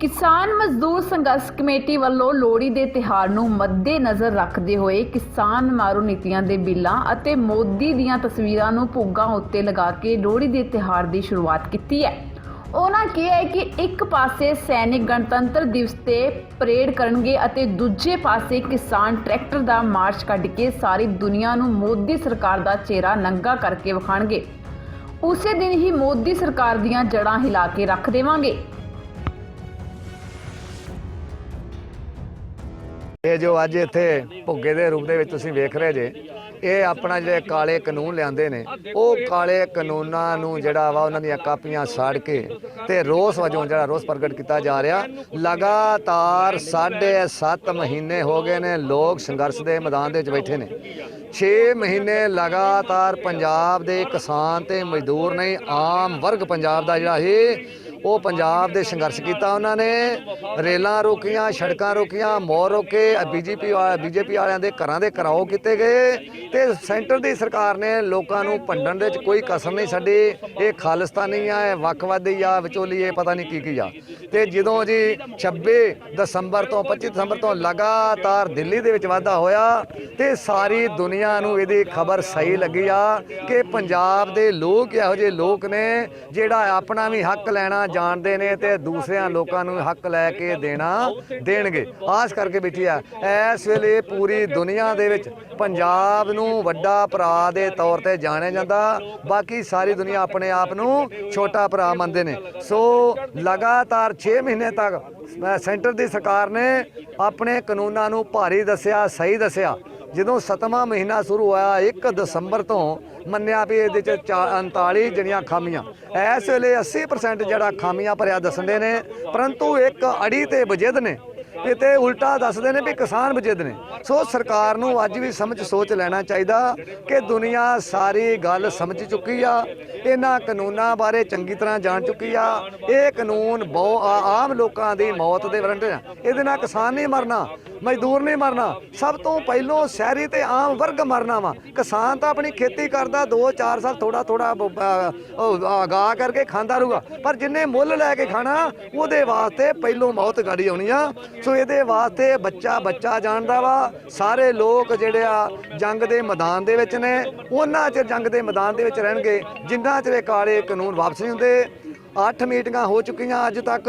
ਕਿਸਾਨ ਮਜ਼ਦੂਰ ਸੰਘਰਸ਼ ਕਮੇਟੀ ਵੱਲੋਂ ਲੋਹੜੀ ਦੇ ਤਿਹਾਰ ਨੂੰ ਮੱਦੇਨਜ਼ਰ ਰੱਖਦੇ ਹੋਏ ਕਿਸਾਨ ਮਾਰੂ ਨੀਤੀਆਂ ਦੇ ਬਿੱਲਾਂ ਅਤੇ ਮੋਦੀ ਦੀਆਂ ਤਸਵੀਰਾਂ ਨੂੰ ਭੁੱਗਾਂ ਉੱਤੇ ਲਗਾ ਕੇ ਲੋਹੜੀ ਦੇ ਤਿਹਾਰ ਦੀ ਸ਼ੁਰੂਆਤ ਕੀਤੀ ਹੈ। ਉਹਨਾਂ ਕਿਹਾ ਕਿ ਇੱਕ ਪਾਸੇ ਸੈਨਿਕ ਗਣਤੰਤਰ ਦਿਵਸ ਤੇ ਪਰੇਡ ਕਰਨਗੇ ਅਤੇ ਦੂਜੇ ਪਾਸੇ ਕਿਸਾਨ ਟਰੈਕਟਰ ਦਾ ਮਾਰਚ ਕੱਢ ਕੇ ਸਾਰੀ ਦੁਨੀਆ ਨੂੰ ਮੋਦੀ ਸਰਕਾਰ ਦਾ ਚਿਹਰਾ ਨੰਗਾ ਕਰਕੇ ਵਿਖਾਣਗੇ। ਉਸੇ ਦਿਨ ਹੀ ਮੋਦੀ ਸਰਕਾਰ ਦੀਆਂ ਜੜਾਂ ਹਿਲਾ ਕੇ ਰੱਖ ਦੇਵਾਂਗੇ। ਇਹ ਜੋ ਅੱਜ ਇੱਥੇ ਭੁੱਗੇ ਦੇ ਰੂਪ ਦੇ ਵਿੱਚ ਤੁਸੀਂ ਵੇਖ ਰਹੇ ਜੇ, ਇਹ ਆਪਣਾ ਜਿਹੜੇ ਕਾਲੇ ਕਾਨੂੰਨ ਲਿਆਂਦੇ ਨੇ, ਉਹ ਕਾਲੇ ਕਾਨੂੰਨਾਂ ਨੂੰ ਜਿਹੜਾ ਵਾ ਉਹਨਾਂ ਦੀਆਂ ਕਾਪੀਆਂ ਸਾੜ ਕੇ ਤੇ ਰੋਸ ਵਜੋਂ ਜਿਹੜਾ ਰੋਸ ਪ੍ਰਗਟ ਕੀਤਾ ਜਾ ਰਿਹਾ। ਲਗਾਤਾਰ ਸਾਢੇ 7 ਮਹੀਨੇ ਹੋ ਗਏ ਨੇ ਲੋਕ ਸੰਘਰਸ਼ ਦੇ ਮੈਦਾਨ ਦੇ ਵਿੱਚ ਬੈਠੇ ਨੇ। 6 ਮਹੀਨੇ ਲਗਾਤਾਰ ਪੰਜਾਬ ਦੇ ਕਿਸਾਨ ਤੇ ਮਜ਼ਦੂਰ ਨਹੀਂ, ਆਮ ਵਰਗ ਪੰਜਾਬ ਦਾ ਜਿਹੜਾ ਸੀ ਉਹ ਪੰਜਾਬ ਦੇ ਸੰਘਰਸ਼ ਕੀਤਾ ਉਹਨਾਂ ਨੇ। ਰੇਲਾਂ ਰੋਕੀਆਂ, ਸੜਕਾਂ ਰੋਕੀਆਂ, ਮੋਰ ਰੋਕੇ, ਬੀਜੇਪੀ ਬੀਜੇਪੀ ਵਾਲਿਆਂ ਦੇ ਘਰਾਂ ਦੇ ਘਰਾਓ ਕੀਤੇ ਗਏ। ਤੇ ਸੈਂਟਰ ਦੀ ਸਰਕਾਰ ਨੇ ਲੋਕਾਂ ਨੂੰ ਭੰਡਣ ਦੇ ਵਿੱਚ ਕੋਈ ਕਸਰ ਨਹੀਂ ਛੱਡੀ। ਇਹ ਖਾਲਿਸਤਾਨੀ ਆ, ਇਹ ਵੱਖਵਾਦੀ ਆ, ਵਿਚੋਲੀ ਵਿਚੋਲੀਏ ਪਤਾ ਨਹੀਂ ਕੀ ਕੀ ਆ। ਤੇ ਜਦੋਂ ਜੀ 26 ਦਸੰਬਰ ਤੋਂ 25 ਦਸੰਬਰ ਤੋਂ ਲਗਾਤਾਰ ਦਿੱਲੀ ਦੇ ਵਿੱਚ ਵਾਧਾ ਹੋਇਆ ਤੇ ਸਾਰੀ ਦੁਨੀਆ ਨੂੰ ਇਹਦੀ ਖਬਰ ਸਹੀ ਲੱਗੀ ਆ ਕਿ ਪੰਜਾਬ ਦੇ ਲੋਕ, ਇਹੋ ਜਿਹੇ ਲੋਕ ਨੇ ਜਿਹੜਾ ਆਪਣਾ ਵੀ ਹੱਕ ਲੈਣਾ ਜਾਣਦੇ ਨੇ ਤੇ ਦੂਸਰਿਆਂ ਲੋਕਾਂ ਨੂੰ ਹੱਕ ਲੈ ਕੇ ਦੇਣਾ ਦੇਣਗੇ। ਆਸ ਕਰਕੇ ਬੈਠੀ ਆ। ਇਸ ਵੇਲੇ ਪੂਰੀ ਦੁਨੀਆ ਦੇ ਵਿੱਚ ਪੰਜਾਬ ਨੂੰ ਵੱਡਾ ਭਰਾ ਦੇ ਤੌਰ ਤੇ ਜਾਣਿਆ ਜਾਂਦਾ। ਬਾਕੀ ਸਾਰੀ ਦੁਨੀਆ ਆਪਣੇ ਆਪ ਨੂੰ ਛੋਟਾ ਭਰਾ ਮੰਨਦੇ ਨੇ। ਸੋ ਲਗਾਤਾਰ 6 ਮਹੀਨੇ ਤੱਕ ਸੈਂਟਰ ਦੀ ਸਰਕਾਰ ਨੇ ਆਪਣੇ ਕਾਨੂੰਨਾਂ ਨੂੰ ਭਾਰੀ ਦੱਸਿਆ, ਸਹੀ ਦੱਸਿਆ। ਜਦੋਂ ਸਤਵਾਂ ਮਹੀਨਾ ਸ਼ੁਰੂ ਹੋਇਆ 1 ਦਸੰਬਰ ਤੋਂ ਮੰਨਿਆ ਵੀ ਇਹਦੇ ਚ ਚਾ- 39 ਜਿਹੜੀਆਂ ਖਾਮੀਆਂ। ਇਸ ਵੇਲੇ 80% ਜਿਹੜਾ ਖਾਮੀਆਂ ਭਰਿਆ ਦੱਸਦੇ ਨੇ, ਪਰੰਤੂ ਇੱਕ ਅੜੀ ਤੇ ਵਜਿਦ ਨੇ। ਇਹ ਤੇ ਉਲਟਾ ਦੱਸਦੇ ਨੇ ਵੀ ਕਿਸਾਨ ਵਜਿੱਦ ਨੇ। ਸੋ ਸਰਕਾਰ ਨੂੰ ਅੱਜ ਵੀ ਸਮਝ ਸੋਚ ਲੈਣਾ ਚਾਹੀਦਾ ਕਿ ਦੁਨੀਆ ਸਾਰੀ ਗੱਲ ਸਮਝ ਚੁੱਕੀ ਆ, ਇਹਨਾਂ ਕਾਨੂੰਨਾਂ ਬਾਰੇ ਚੰਗੀ ਤਰ੍ਹਾਂ ਜਾਣ ਚੁੱਕੀ ਆ। ਇਹ ਕਾਨੂੰਨ ਬਹੁ ਆਮ ਲੋਕਾਂ ਦੀ ਮੌਤ ਦੇ ਵਾਰੰਟ ਆ। ਇਹਦੇ ਨਾਲ ਕਿਸਾਨ ਨਹੀਂ ਮਰਨਾ। ਮਜ਼ਦੂਰ ਨਹੀਂ ਮਰਨਾ। ਸਭ ਤੋਂ ਪਹਿਲੋਂ ਸ਼ਹਿਰੀ ਤੇ ਆਮ ਵਰਗ ਮਰਨਾ ਵਾ। ਕਿਸਾਨ ਤਾਂ ਆਪਣੀ ਖੇਤੀ ਕਰਦਾ 2-4 ਸਾਲ ਥੋੜਾ ਥੋੜਾ ਆਗਾ ਕਰਕੇ ਖਾਂਦਾ ਰਹੂਗਾ। ਪਰ ਜਿੰਨੇ ਮੁੱਲ ਲੈ ਕੇ ਖਾਣਾ, ਉਹਦੇ ਵਾਸਤੇ ਪਹਿਲੋਂ ਮੌਤ ਗਾੜੀ ਆਉਣੀ ਆ। ਸੋ ਇਹਦੇ ਵਾਸਤੇ ਬੱਚਾ ਬੱਚਾ ਜਾਣਦਾ ਵਾ। ਸਾਰੇ ਲੋਕ ਜਿਹੜੇ ਆ, ਜੰਗ ਦੇ ਮੈਦਾਨ ਦੇ ਵਿੱਚ ਨੇ। ਉਹਨਾਂ ਚਿਰ ਜੰਗ ਦੇ ਮੈਦਾਨ ਦੇ ਵਿੱਚ ਰਹਿਣਗੇ। ਜਿੰਨਾ ਚਿਰ ਇਹ ਕਾਲੇ ਕਾਨੂੰਨ ਵਾਪਸ ਨਹੀਂ ਹੁੰਦੇ ਅੱਠ ਮੀਟਿੰਗਾਂ ਹੋ ਚੁੱਕੀਆਂ ਅੱਜ ਤੱਕ।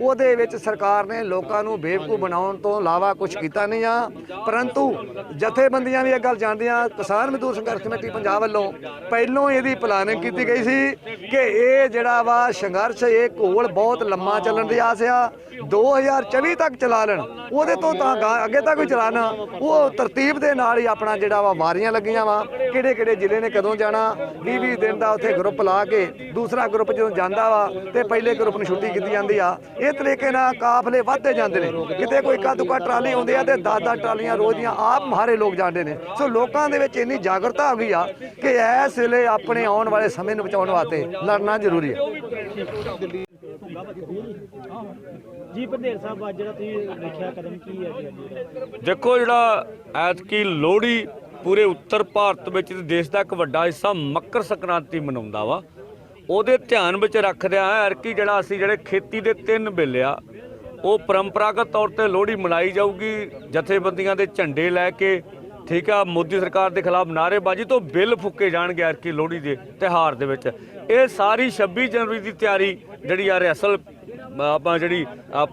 ਉਹਦੇ ਵਿੱਚ ਸਰਕਾਰ ਨੇ ਲੋਕਾਂ ਨੂੰ ਬੇਵਕੂਫ ਬਣਾਉਣ ਤੋਂ ਇਲਾਵਾ ਕੁਝ ਕੀਤਾ ਨਹੀਂ ਆ। ਪਰੰਤੂ ਜਥੇਬੰਦੀਆਂ ਵੀ ਇਹ ਗੱਲ ਜਾਣਦੀਆਂ ਕਿਸਾਨ ਮਜ਼ਦੂਰ ਸੰਘਰਸ਼ ਕਮੇਟੀ ਪੰਜਾਬ ਵੱਲੋਂ ਪਹਿਲੋਂ ਇਹਦੀ ਪਲਾਨਿੰਗ ਕੀਤੀ ਗਈ ਸੀ ਕਿ ਇਹ ਜਿਹੜਾ ਵਾ ਸੰਘਰਸ਼ ਇਹ ਘੋਲ ਬਹੁਤ ਲੰਮਾ ਚੱਲਣ ਦੀ ਆਸ ਆ। 2024 ਤੱਕ ਚਲਾ ਲੈਣ। ਉਹਦੇ ਤੋਂ ਤਾਂ ਅੱਗੇ ਤੱਕ ਵੀ ਚਲਾਣਾ। ਉਹ ਤਰਤੀਬ ਦੇ ਨਾਲ ਹੀ ਆਪਣਾ ਜਿਹੜਾ ਵਾ ਵਾਰੀਆਂ ਲੱਗੀਆਂ ਵਾ। ਕਿਹੜੇ ਕਿਹੜੇ ਜ਼ਿਲ੍ਹੇ ਨੇ ਕਦੋਂ ਜਾਣਾ? 20 20 ਦਿਨ ਦਾ ਉੱਥੇ ਗਰੁੱਪ ਲਾ ਕੇ ਦੂਸਰਾ ਗਰੁੱਪ ਜਦੋਂ ਜਾਂਦਾ ਵਾ ਤੇ ਪਹਿਲੇ ਗਰੁੱਪ ਨੂੰ ਛੁੱਟੀ ਕੀਤੀ ਜਾਂਦੀ ਆ। ਇਹ ਤਰੀਕੇ ਨਾਲ ਕਾਫਲੇ ਵੱਧਦੇ ਜਾਂਦੇ ਨੇ। ਕਿਤੇ ਕੋਈ ਇੱਕਾ ਦੁੱਕਾ ਟਰਾਲੀ ਆਉਂਦੇ ਆ ਤੇ 10 10 ਟਰਾਲੀਆਂ ਰੋਜ਼ ਦੀਆਂ ਆਪ ਮਾਰੇ ਲੋਕ ਜਾਂਦੇ ਨੇ। ਸੋ ਲੋਕਾਂ ਦੇ ਵਿੱਚ ਇੰਨੀ ਜਾਗਰੂਕਤਾ ਆ ਗਈ ਆ ਕਿ ਇਸ ਵੇਲੇ ਆਪਣੇ ਆਉਣ ਵਾਲੇ ਸਮੇਂ ਨੂੰ ਬਚਾਉਣ ਵਾਸਤੇ ਲੜਨਾ ਜ਼ਰੂਰੀ ਹੈ ਜੀ ਪੰਧੇਰ ਸਾਹਿਬ ਅੱਜ ਜਿਹੜਾ ਤੁਸੀਂ ਦੇਖਿਆ ਕਦਮ ਕੀ ਹੈ ਜੀ? ਦੇਖੋ ਜਿਹੜਾ ਐਤਕੀ ਲੋਹੜੀ ਪੂਰੇ ਉੱਤਰ ਭਾਰਤ ਵਿੱਚ ਤੇ ਦੇਸ਼ ਦਾ ਇੱਕ ਵੱਡਾ ਹਿੱਸਾ ਮੱਕਰ ਸੰਕ੍ਰਾਂਤੀ ਮਨਾਉਂਦਾ ਵਾ। ਉਹਦੇ ਧਿਆਨ ਵਿੱਚ ਰੱਖਦਿਆਂ ਐਰਕੀ ਜਿਹੜਾ ਅਸੀਂ ਜਿਹੜੇ ਖੇਤੀ ਦੇ ਤਿੰਨ ਬਿੱਲ ਆ, ਉਹ ਪਰੰਪਰਾਗਤ ਤੌਰ ਤੇ ਲੋਹੜੀ ਮਨਾਈ ਜਾਊਗੀ, ਜਥੇਬੰਦੀਆਂ ਦੇ ਝੰਡੇ ਲੈ ਕੇ, ਠੀਕ ਆ, ਮੋਦੀ ਸਰਕਾਰ ਦੇ ਖਿਲਾਫ ਨਾਅਰੇਬਾਜ਼ੀ ਤੋਂ ਬਿੱਲ ਫੁੱਕੇ ਜਾਣਗੇ ਐਰਕੀ ਲੋਹੜੀ ਦੇ ਤਿਹਾਰ ਦੇ ਵਿੱਚ। ਇਹ ਸਾਰੀ 26 ਜਨਵਰੀ ਦੀ ਤਿਆਰੀ ਜਿਹੜੀ ਆ ਰਿਹਸਲ ਆਪਾਂ ਜਿਹੜੀ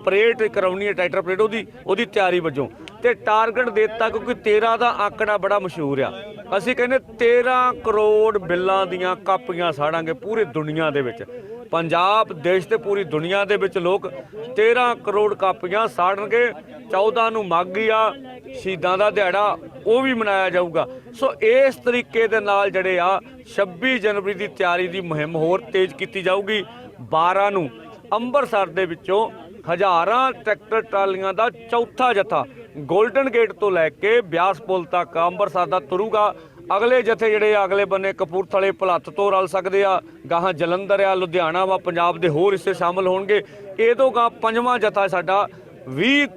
ਪਰੇਡ ਕਰਾਉਣੀ ਹੈ, ਟਾਈਟਰ ਪਰੇਡ ਉਹਦੀ ਉਹਦੀ ਤਿਆਰੀ ਵਜੋਂ। ਤੇ ਟਾਰਗੇਟ ਦਿੱਤਾ ਕਿਉਂਕਿ 13 ਦਾ ਆਂਕੜਾ ਬੜਾ ਮਸ਼ਹੂਰ ਆ। ਅਸੀਂ ਕਹਿੰਦੇ 13 ਕਰੋੜ ਬਿੱਲਾਂ ਦੀਆਂ ਕਾਪੀਆਂ ਸਾੜਾਂਗੇ ਪੂਰੀ ਦੁਨੀਆ ਦੇ ਵਿੱਚ। ਪੰਜਾਬ, ਦੇਸ਼ ਤੇ ਪੂਰੀ ਦੁਨੀਆ ਦੇ ਵਿੱਚ ਲੋਕ 13 ਕਰੋੜ ਕਾਪੀਆਂ ਸਾੜਨਗੇ। 14 ਨੂੰ ਮਾਘੀ ਆ, ਸ਼ਹੀਦਾਂ ਦਾ ਦਿਹਾੜਾ, ਉਹ ਵੀ ਮਨਾਇਆ ਜਾਊਗਾ। ਸੋ ਇਸ ਤਰੀਕੇ ਦੇ ਨਾਲ ਜਿਹੜੇ ਆ 26 ਜਨਵਰੀ ਦੀ ਤਿਆਰੀ ਦੀ ਮੁਹਿੰਮ ਹੋਰ ਤੇਜ਼ ਕੀਤੀ ਜਾਊਗੀ। 12 ਨੂੰ ਅੰਮ੍ਰਿਤਸਰ ਦੇ ਵਿੱਚੋਂ ਹਜ਼ਾਰਾਂ ਟਰੈਕਟਰ ਟਰਾਲੀਆਂ ਦਾ ਚੌਥਾ ਜਥਾ ਗੋਲਡਨ ਗੇਟ ਤੋਂ ਲੈ ਕੇ ਬਿਆਸ ਪੁਲ ਤੱਕ ਅੰਮ੍ਰਿਤਸਰ ਦਾ ਤੁਰੂਗਾ। ਅਗਲੇ ਜਥੇ ਜਿਹੜੇ ਆ, ਅਗਲੇ ਬੰਨੇ ਕਪੂਰਥਲੇ ਭਲੱਥ ਤੋਂ ਰਲ ਸਕਦੇ ਆ। ਗਾਹਾਂ ਜਲੰਧਰ ਆ, ਲੁਧਿਆਣਾ ਵਾ, ਪੰਜਾਬ ਦੇ ਹੋਰ ਹਿੱਸੇ ਸ਼ਾਮਲ ਹੋਣਗੇ। ਇਹ ਤੋਂ ਗਾ ਪੰਜਵਾਂ ਜਥਾ ਸਾਡਾ 20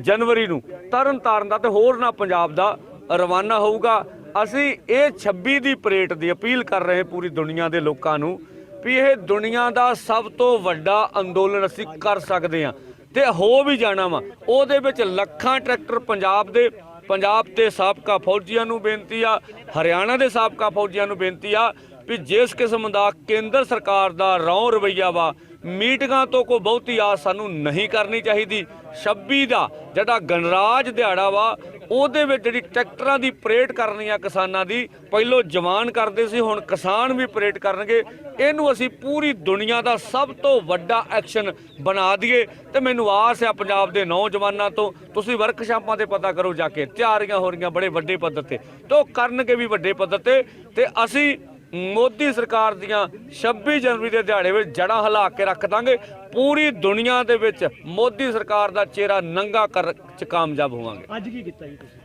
ਜਨਵਰੀ ਨੂੰ। ਤਰਨ ਤਾਰਨ ਦਾ ਤੇ ਹੋਰ ਨਾ ਪੰਜਾਬ ਦਾ ਰਵਾਨਾ ਹੋਊਗਾ। ਅਸੀਂ ਇਹ 26 ਦੀ ਪਰੇਡ ਦੀ ਅਪੀਲ ਕਰ ਰਹੇ ਪੂਰੀ ਦੁਨੀਆ ਦੇ ਲੋਕਾਂ ਨੂੰ ਵੀ ਇਹ ਦੁਨੀਆ ਦਾ ਸਭ ਤੋਂ ਵੱਡਾ ਅੰਦੋਲਨ ਅਸੀਂ ਕਰ ਸਕਦੇ ਹਾਂ। ਤੇ ਹੋ ਵੀ ਜਾਣਾ ਵਾ। ਉਹਦੇ ਵਿੱਚ ਲੱਖਾਂ ਟਰੈਕਟਰ ਪੰਜਾਬ ਦੇ ਪੰਜਾਬ ਦੇ ਸਾਬਕਾ ਫੌਜੀਆਂ ਨੂੰ ਬੇਨਤੀ ਆ, ਹਰਿਆਣਾ ਦੇ ਸਾਬਕਾ ਫੌਜੀਆਂ ਨੂੰ ਬੇਨਤੀ ਆ ਵੀ ਜਿਸ ਕਿਸਮ ਦਾ ਕੇਂਦਰ ਸਰਕਾਰ ਦਾ ਰੌਂ ਰਵਈਆ ਵਾ, ਮੀਟਿੰਗਾਂ ਤੋਂ ਕੋਈ ਬਹੁਤੀ ਆਸ ਸਾਨੂੰ ਨਹੀਂ ਕਰਨੀ ਚਾਹੀਦੀ। 26 ਦਾ ਜਿਹੜਾ ਗਣਰਾਜ ਦਿਹਾੜਾ ਵਾ ਉਹਦੇ ਵਿੱਚ ਜਿਹੜੀ ਟਰੈਕਟਰਾਂ ਦੀ ਪਰੇਡ ਕਰਨੀ ਆ ਕਿਸਾਨਾਂ ਦੀ, ਪਹਿਲੋਂ ਜਵਾਨ ਕਰਦੇ ਸੀ, ਹੁਣ ਕਿਸਾਨ ਵੀ ਪਰੇਡ ਕਰਨਗੇ। ਇਹਨੂੰ ਅਸੀਂ ਪੂਰੀ ਦੁਨੀਆ ਦਾ ਸਭ ਤੋਂ ਵੱਡਾ ਐਕਸ਼ਨ ਬਣਾ ਦਈਏ। ਤੇ ਮੈਨੂੰ ਆਸ ਆ ਪੰਜਾਬ ਦੇ ਨੌਜਵਾਨਾਂ ਤੋਂ, ਤੁਸੀਂ ਵਰਕਸ਼ਾਪਾਂ ਤੇ ਪਤਾ ਕਰੋ ਜਾ ਕੇ ਤਿਆਰੀਆਂ ਹੋ ਰਹੀਆਂ ਬੜੇ ਵੱਡੇ ਪੱਧਰ ਤੇ। ਤੇ ਉਹ ਕਰਨਗੇ ਵੀ ਵੱਡੇ ਪੱਧਰ ਤੇ ਤੇ ਅਸੀਂ ਮੋਦੀ ਸਰਕਾਰ ਦੀਆਂ 26 ਜਨਵਰੀ ਦੇ ਦਿਹਾੜੇ ਵਿੱਚ ਜੜਾਂ ਹਿਲਾ ਕੇ ਰੱਖ ਦਾਂਗੇ। ਪੂਰੀ ਦੁਨੀਆ ਦੇ ਵਿੱਚ ਮੋਦੀ ਸਰਕਾਰ ਦਾ ਚਿਹਰਾ ਨੰਗਾ ਕਰ ਚ ਕਾਮਯਾਬ ਹੋਵਾਂਗੇ। ਅੱਜ ਕੀ ਕੀਤਾ ਜੀ ਤੁਸੀਂ?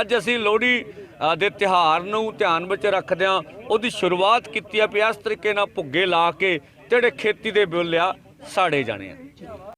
ਅੱਜ ਅਸੀਂ ਲੋਹੜੀ ਦੇ ਤਿਹਾਰ ਨੂੰ ਧਿਆਨ ਵਿੱਚ ਰੱਖਦਿਆਂ ਉਹਦੀ ਸ਼ੁਰੂਆਤ ਕੀਤੀ ਆ ਇਸ ਤਰੀਕੇ ਨਾਲ ਭੁੱਗੇ ਲਾ ਕੇ ਜਿਹੜੇ ਖੇਤੀ ਦੇ ਬਿੱਲ ਆ ਸਾੜੇ ਜਾਣੇ ਆ।